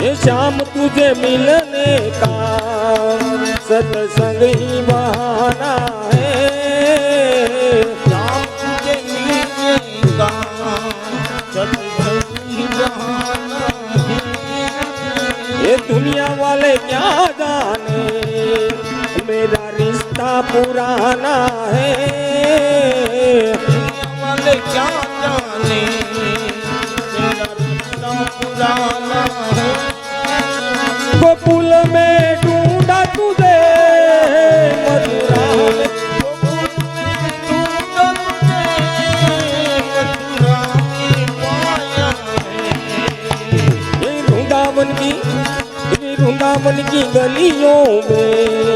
હે શ્યામ તુજે મિલને કા સતસંગ હી બહાના હે શ્યામ તુજે મિલને કા સતસંગ હી બહાના હે દુનિયા વાલે ક્યાં જાને મેરા રિશ્તા પુરાના હે વાલે ક્યાં જાને મેરા રિશ્તા પુરાના वृंदावन की गलियों में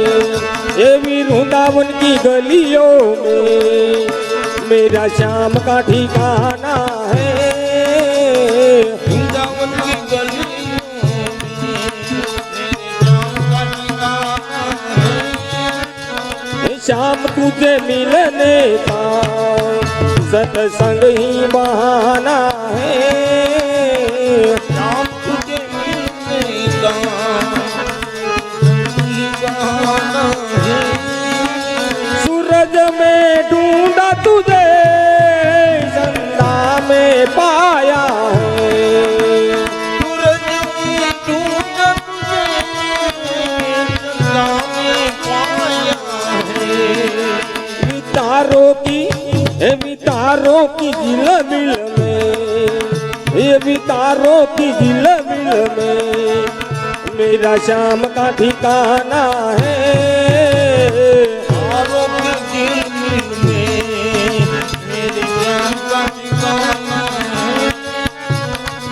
ये भी वृंदावन की गलियों में मेरा शाम का ठिकाना है शाम तुझे मिलने का सत्संग ही बहाना है मितारों की जिल मिल में ये मितारों की जिल मिल में मेरा शाम का ठिकाना है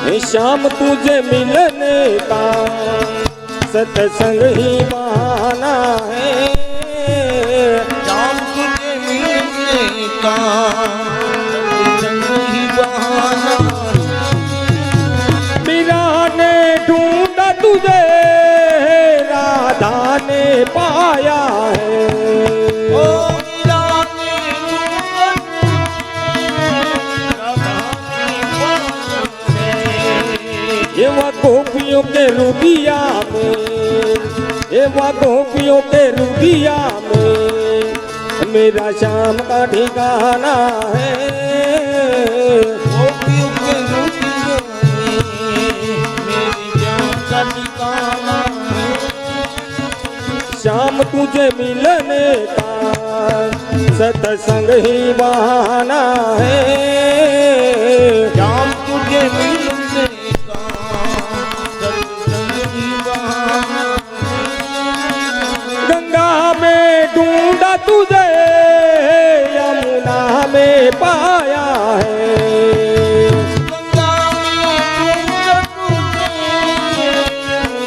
ये शाम तुझे मिलने का सत्संग ही बहाना है राम तुझे मिलने का तुझे राधा ने पाया है ओ मीरा ने राधा ने पाया है। ये वह गोपियों के रूबिया में ये वह गोपियों શ્યામ તુજે મિલને કા સતસંગ હી બહાના હે શ્યામ તુજે મિલને ગંગા મે ઢૂંઢા તુજે યમુના મે પાયા હે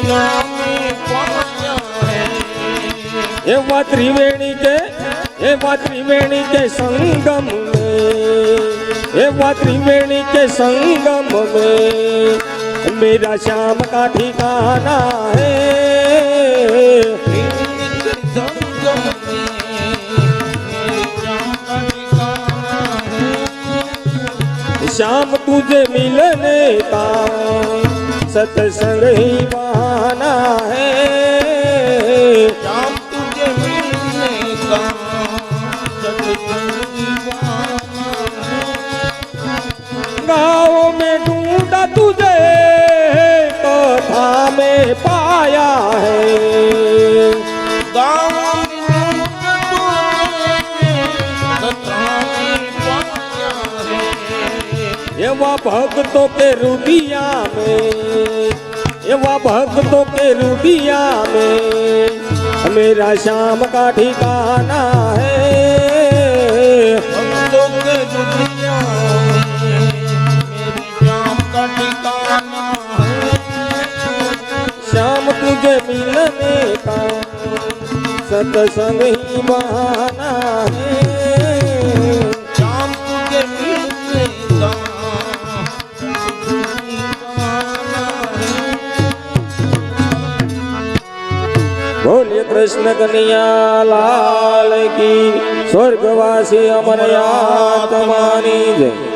love. એવા ત્રિવેણી કે એવા ત્રિવેણી કે સંગમ એવા ત્રિવેણી કે સંગમ મેરા શ્યામ કા ઠિકાના હે. શ્યામ તુજે મિલને તા. સતસંગ વાન गाँव में ढूंढा तुझे कथा में पाया है। गाँव भक्तों के रूबिया में वह भक्तों के रूबिया में, मेरा शाम का ठिकाना सत्संग ही बहाना है। शाम कृष्ण कन्हैया लाल की स्वर्गवासी अमर आत्मानी जय।